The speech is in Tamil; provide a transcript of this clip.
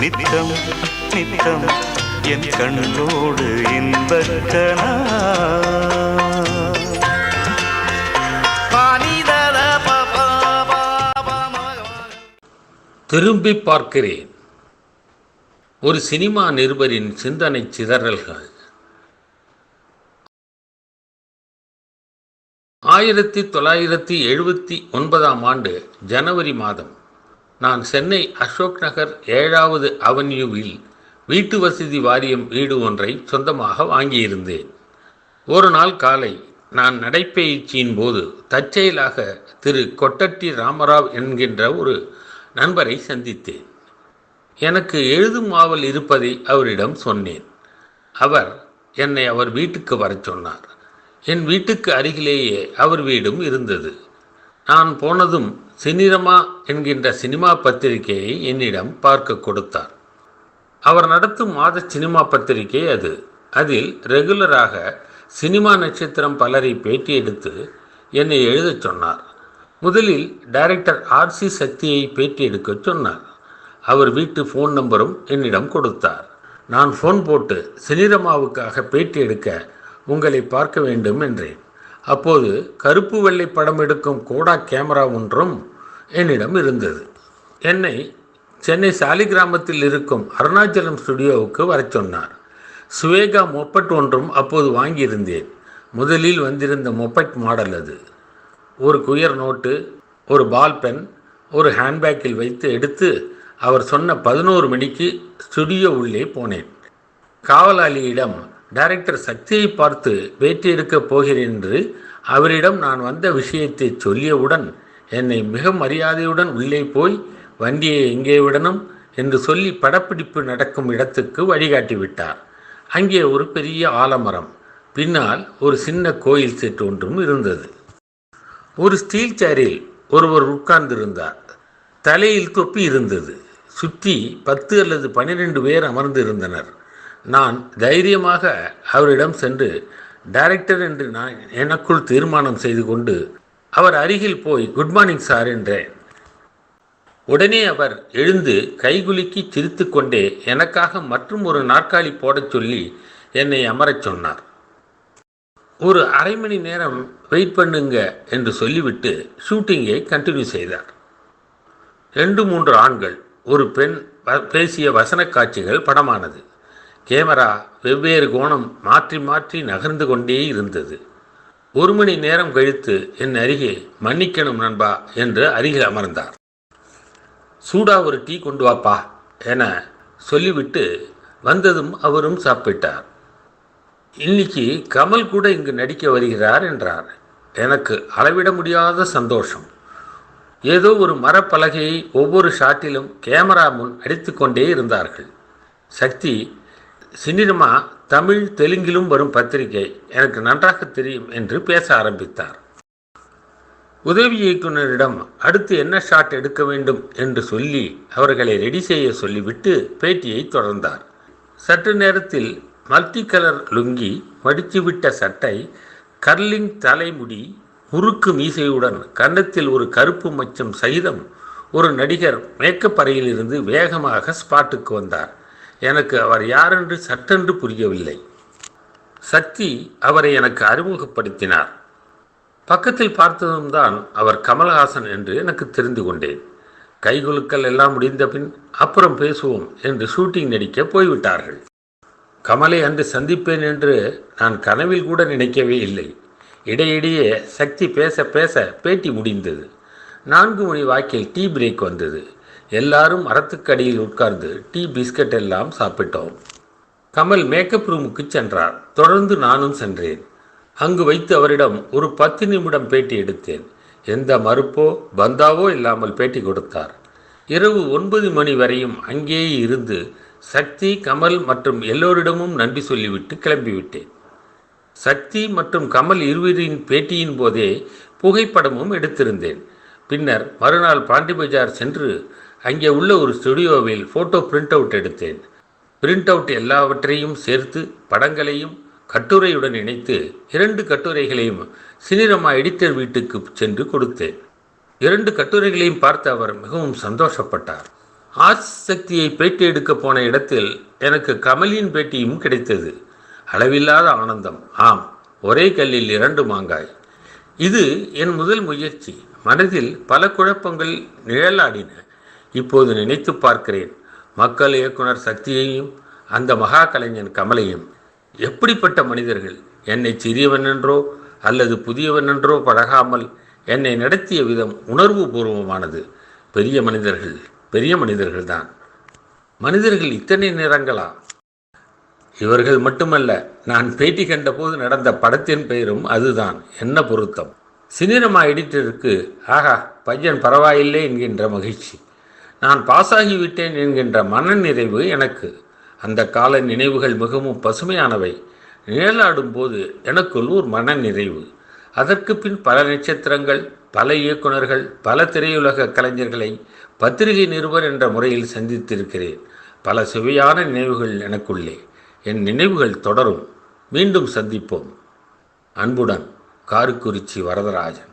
நித்தம் நித்தம். என் கண்ணோடு இன்பத்தனா? திரும்பி பார்க்கிறேன். ஒரு சினிமா நிருபரின் சிந்தனை சிதறல்கள். ஆயிரத்தி தொள்ளாயிரத்தி எழுபத்தி ஒன்பதாம் ஆண்டு ஜனவரி மாதம். நான் சென்னை அசோக் நகர் ஏழாவது அவென்யூவில் வீட்டு வசதி வாரியம் வீடு ஒன்றை சொந்தமாக வாங்கியிருந்தேன். ஒரு நாள் காலை நான் நடைப்பயிற்சியின் போது தற்செயலாக திரு கொட்டட்டி ராமராவ் என்கின்ற ஒரு நண்பரை சந்தித்தேன். எனக்கு எழுதும் ஆவல் இருப்பதை அவரிடம் சொன்னேன். அவர் என்னை அவர் வீட்டுக்கு வரச் சொன்னார். என் வீட்டுக்கு அருகிலேயே அவர் வீடும் இருந்தது. நான் போனதும் சினிரமா என்கின்ற சினிமா பத்திரிகையை என்னிடம் பார்க்க கொடுத்தார். அவர் நடத்தும் மாத சினிமா பத்திரிகை அது. அதில் ரெகுலராக சினிமா நட்சத்திரம் பலரை பேட்டி எடுத்து என்னை எழுதச் சொன்னார். முதலில் டைரக்டர் ஆர்சி சக்தியை பேட்டி எடுக்கச் சொன்னார். அவர் வீட்டு ஃபோன் நம்பரும் என்னிடம் கொடுத்தார். நான் ஃபோன் போட்டு சினிரமாவுக்காக பேட்டி எடுக்க உங்களை பார்க்க வேண்டும் என்றேன். அப்போது கருப்பு வெள்ளை படம் எடுக்கும் கோடா கேமரா ஒன்றும் என்னிடம் இருந்தது. என்னை சென்னை சாலிகிராமத்தில் இருக்கும் அருணாச்சலம் ஸ்டுடியோவுக்கு வரச் சொன்னார். சுவேகா மொப்பட் ஒன்றும் அப்போது வாங்கியிருந்தேன். முதலில் வந்திருந்த மொப்பட் மாடல் அது. ஒரு குயர் நோட்டு ஒரு பால் பென் ஒரு ஹேண்ட்பேக்கில் வைத்து எடுத்து அவர் சொன்ன பதினோரு மணிக்கு ஸ்டுடியோ உள்ளே போனேன். காவலாளியிடம் டைரக்டர் சக்தியை பார்த்து பேட்டி எடுக்கப் போகிறேன் என்று அவரிடம் நான் வந்த விஷயத்தை சொல்லியவுடன் என்னை மிக மரியாதையுடன் உள்ளே போய் வண்டியை எங்கே விடணும்? என்று சொல்லி படப்பிடிப்பு நடக்கும் இடத்துக்கு வழிகாட்டி விட்டார். அங்கே ஒரு பெரிய ஆலமரம் பின்னால் ஒரு சின்ன கோயில் செட்டு ஒன்றும் இருந்தது. ஒரு ஸ்டீல் சேரில் ஒருவர் உட்கார்ந்திருந்தார். தலையில் தொப்பி இருந்தது. சுற்றி பத்து அல்லது பன்னிரெண்டு பேர் அமர்ந்திருந்தனர். நான் தைரியமாக அவரிடம் சென்று டைரக்டர் என்று நான் எனக்குள் தீர்மானம் செய்து கொண்டு அவர் அருகில் போய் குட் மார்னிங் சார் என்றேன். உடனே அவர் எழுந்து கைகுலுக்கி சிரித்துக்கொண்டே எனக்காக மற்றும் ஒரு நாற்காலி போடச் சொல்லி என்னை அமரச் சொன்னார். ஒரு அரை மணி நேரம் வெயிட் பண்ணுங்க என்று சொல்லிவிட்டு ஷூட்டிங்கை கண்டினியூ செய்தார். ரெண்டு மூன்று ஆண்கள் ஒரு பெண் பேசிய வசன காட்சிகள் படமானது. கேமரா வெவ்வேறு கோணம் மாற்றி மாற்றி நகர்ந்து கொண்டே இருந்தது. ஒரு மணி நேரம் கழித்து என் அருகே மன்னிக்கணும் நண்பா என்று அருகில் அமர்ந்தார். சூடா ஒரு டீ கொண்டு வாப்பா என சொல்லிவிட்டு வந்ததும் அவரும் சாப்பிட்டார். இன்னைக்கு கமல் கூட இங்கு நடிக்க வருகிறார் என்றார். எனக்கு அளவிட முடியாத சந்தோஷம். ஏதோ ஒரு மரப்பலகையை ஒவ்வொரு ஷாட்டிலும் கேமரா முன் அடித்துக்கொண்டே இருந்தார்கள். சக்தி சினிமா தமிழ் தெலுங்கிலும் வரும் பத்திரிகை எனக்கு நன்றாக தெரியும் என்று பேச ஆரம்பித்தார். உதவி இயக்குனரிடம் அடுத்து என்ன ஷாட் எடுக்க வேண்டும் என்று சொல்லி அவர்களை ரெடி செய்ய சொல்லிவிட்டு பேட்டியை தொடர்ந்தார். சற்று நேரத்தில் மல்டி கலர் லுங்கி மடித்துவிட்ட சட்டை கர்லிங் தலைமுடி முறுக்கு மீசையுடன் கன்னத்தில் ஒரு கருப்பு மச்சம் சகிதம் ஒரு நடிகர் மேக்கப் அறையிலிருந்து வேகமாக ஸ்பாட்டுக்கு வந்தார். எனக்கு அவர் யாரென்று சட்டென்று புரியவில்லை. சக்தி அவரை எனக்கு அறிமுகப்படுத்தினார். பக்கத்தில் பார்த்ததும் தான் அவர் கமலஹாசன் என்று எனக்கு தெரிந்து கொண்டேன். கைகுலுக்கல் எல்லாம் முடிந்த பின் அப்புறம் பேசுவோம் என்று ஷூட்டிங் நடிக்க போய்விட்டார்கள். கமலை அன்று சந்திப்பேன் என்று நான் கனவில் கூட நினைக்கவே இல்லை. இடையிடையே சக்தி பேச பேச பேட்டி முடிந்தது. நான்கு மணி வாக்கில் டீ பிரேக் வந்தது. எல்லாரும் மரத்துக்கடியில் உட்கார்ந்து டீ பிஸ்கட் எல்லாம் சாப்பிட்டோம். கமல் மேக்கப் ரூமுக்கு சென்றார். தொடர்ந்து நானும் சென்றேன். அங்கு வைத்து அவரிடம் ஒரு பத்து நிமிடம் பேட்டி எடுத்தேன். எந்த மறுப்போ பந்தாவோ இல்லாமல் பேட்டி கொடுத்தார். இரவு ஒன்பது மணி வரையும் அங்கேயே இருந்து சக்தி கமல் மற்றும் எல்லோரிடமும் நன்றி சொல்லிவிட்டு கிளம்பிவிட்டேன். சக்தி மற்றும் கமல் இருவரின் பேட்டியின் போதே புகைப்படமும் எடுத்திருந்தேன். பின்னர் மறுநாள் பாண்டி பஜார் சென்று அங்கே உள்ள ஒரு ஸ்டுடியோவில் ஃபோட்டோ பிரிண்ட் அவுட் எடுத்தேன். பிரிண்ட் அவுட் எல்லாவற்றையும் சேர்த்து படங்களையும் கட்டுரையுடன் இணைத்து இரண்டு கட்டுரைகளையும் சினிரமா எடிட்டர் வீட்டுக்கு சென்று கொடுத்தேன். இரண்டு கட்டுரைகளையும் பார்த்து அவர் மிகவும் சந்தோஷப்பட்டார். ஆர்ட்ஸ் சக்தியை பேட்டி எடுக்க போன இடத்தில் எனக்கு கமலின் பேட்டியும் கிடைத்தது. அளவில்லாத ஆனந்தம். ஆம் ஒரே கல்லில் இரண்டு மாங்காய். இது என் முதல் முயற்சி. மனதில் பல குழப்பங்கள் நிழலாடின. இப்போது நினைத்து பார்க்கிறேன். மக்கள் இயக்குனர் சக்தியையும் அந்த மகா கலைஞன் கமலையும். எப்படிப்பட்ட மனிதர்கள்? என்னை சிறியவன் என்றோ அல்லது புதியவன் என்றோ பழகாமல் என்னை நடத்திய விதம் உணர்வு பூர்வமானது பெரிய மனிதர்கள் பெரிய மனிதர்கள்தான். மனிதர்கள் இத்தனை நிறங்களா இவர்கள் மட்டுமல்ல நான் பேட்டி கண்டபோது நடந்த படத்தின் பெயரும் அதுதான் என்ன பொருத்தம்? சினிமா எடிட்டருக்கு ஆகா பையன் பரவாயில்லை என்கின்ற மகிழ்ச்சி. நான் பாஸாகிவிட்டேன் என்கின்ற மனநிறைவு எனக்கு. அந்த கால நினைவுகள் மிகவும் பசுமையானவை. நிழலாடும் போது எனக்குள் ஒரு மனநிறைவு. அதற்கு பின் பல நட்சத்திரங்கள் பல இயக்குனர்கள் பல திரையுலக கலைஞர்களை பத்திரிகை நிருபர் என்ற முறையில் சந்தித்திருக்கிறேன். பல சுவையான நினைவுகள் எனக்குள்ளே. என் நினைவுகள் தொடரும். மீண்டும் சந்திப்போம். அன்புடன் காருக்குறிச்சி வரதராஜன்.